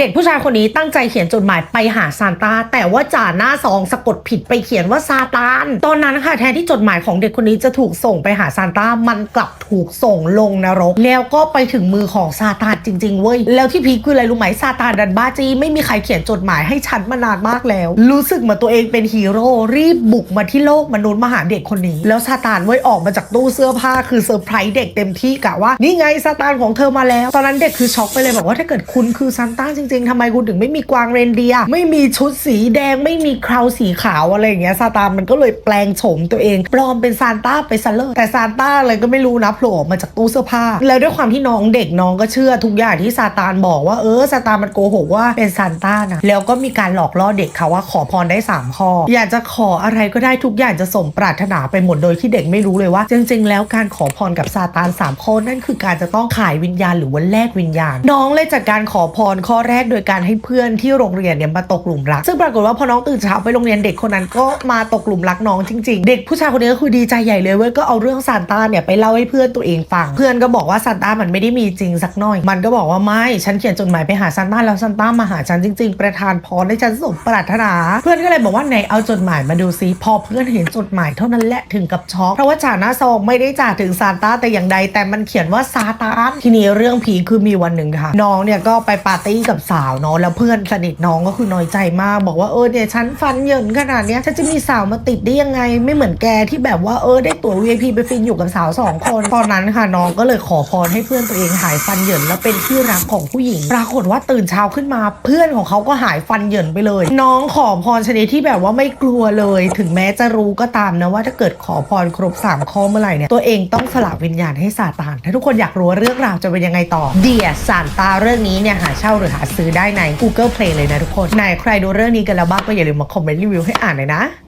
เด็กผู้ชายคนนี้ตั้งใจเขียนจดหมายไปหาซานตาแต่ว่าจ่าหน้าซองสะกดผิดไปเขียนว่าซาตาน ตอนนั้นค่ะแทนที่จดหมายของเด็กคนนี้จะถูกส่งไปหาซานตามันกลับถูกส่งลงนรก แล้วก็ไปถึงมือของซาตานจริงๆเว้ยแล้วที่พีคคืออะไรรู้ไหมซาตานดันบ้าจีไม่มีใครเขียนจดหมายให้ฉันมานานมากแล้ว รู้สึกเหมือนตัวเองเป็นฮีโร่รีบบุกมาที่โลกมนุษย์มาหาเด็กคนนี้ แล้วซาตานเว้ยออกมาจากตู้เสื้อผ้าคือเซอร์ไพรส์เด็กเต็มที่กะว่านี่ไงซาตานของเธอมาแล้ว ตอนนั้นเด็กคือช็อกไปเลยบอกว่าถ้าเกิดคุณคือซานต้าจริงๆทำไมคุณถึงไม่มีกวางเรนเดียร์ไม่มีชุดสีแดงไม่มีคราวสีขาวอะไรอย่างเงี้ยซาตานมันก็เลยแปลงโฉมตัวเองปลอมเป็นซานต้าไปซะเลยแต่ซานต้าอะไรก็ไม่รู้นะโผล่มาจากตู้เสื้อผ้า แล้วด้วยความที่น้องเด็กน้องก็เชื่อทุกอย่างที่ซาตานบอกว่าเออซาตานมันโกหกว่าเป็นซานต้านะแล้วก็มีการหลอกล่อเด็กค่ะว่าขอพรได้สามข้อ อยากจะขออะไรก็ได้ทุกอย่างจะสมปรารถนาไปหมดโดยที่เด็กไม่รู้เลยว่า จริง ๆ แล้วการขอพรกับซาตานสามข้อนั่นคือการจะต้องขายวิญญาณหรือว่าแลกวิญญาณ น้องเลยจัดการขอพรข้อแรกโดยการให้เพื่อนที่โรงเรียนเนี่ยมาตกหลุมรัก ซึ่งปรากฏว่าพอน้องตื่นเช้าไปโรงเรียนเด็กคนนั้นก็มาตกหลุมรักน้องจริง ๆ เด็กผู้ชายคนนี้ก็คือดีใจใหญ่เลยเว้ยก็เอาเรื่องซานต้าเนี่ยไปเล่าให้เพื่อนตัวเองฟัง เพื่อนก็บอกว่าซานต้ามันไม่ได้มีจริงสักหน่อย มันก็บอกว่าไม่ฉันเขียนจดหมายไปหาซานต้าแล้วซานต้ามาหาฉันจริง ๆ ประทานพรให้ฉันสมปรารถนา เพื่อนก็เลยบอกว่าไหนเอาจดหมายมาดูซิพอเพื่อนเห็นจดหมายเท่านั้นแหละถึงกับช็อกเพราะว่าจ่าหน้าซองไม่ได้จ่าถึงซานต้าแต่อย่างใดแต่มันเขียนว่าซาตานทีนี้เรื่องผีคือมีวันหนึ่งค่ะ น้องเนี่ยก็ไปปาร์ตี้กับสาวเนาะแล้วเพื่อนสนิทน้องก็คือน้อยใจมาก บอกว่าเออเนี่ยฉันฟันเหยินขนาดเนี้ยฉันจะมีสาวมาติดได้ยังไง ไม่เหมือนแกที่แบบว่าเออได้ตั๋ว VIP ไปฟินอยู่กับสาวสองคนตอนนั้นค่ะน้องก็เลยขอพรให้เพื่อนตัวเองหายฟันเหยินแล้วเป็นที่รักของผู้หญิง ปรากฏว่าตื่นเช้าขึ้นมา เพื่อนของเขาก็หายฟันเหยินไปเลย น้องขอพรชนิดที่แบบว่าไม่กลัวเลย ถึงแม้จะรู้ก็ตามนะว่าถ้าเกิดขอพรครบสามข้อเมื่อไหร่เนี่ยตัวเองต้องสละวิญญาณให้ซาตานถ้าทุกคนอยากรู้เรื่องราวจะเป็นยังไงต่อเดียสานตาเรื่องนี้เนี่ยหาเช่าหรือหาซื้อได้ใน Google Play เลยนะทุกคนไหนใครดูเรื่องนี้กันแล้วบ้างก็อย่าลืมมาคอมเมนต์รีวิวให้อ่านหน่อยนะ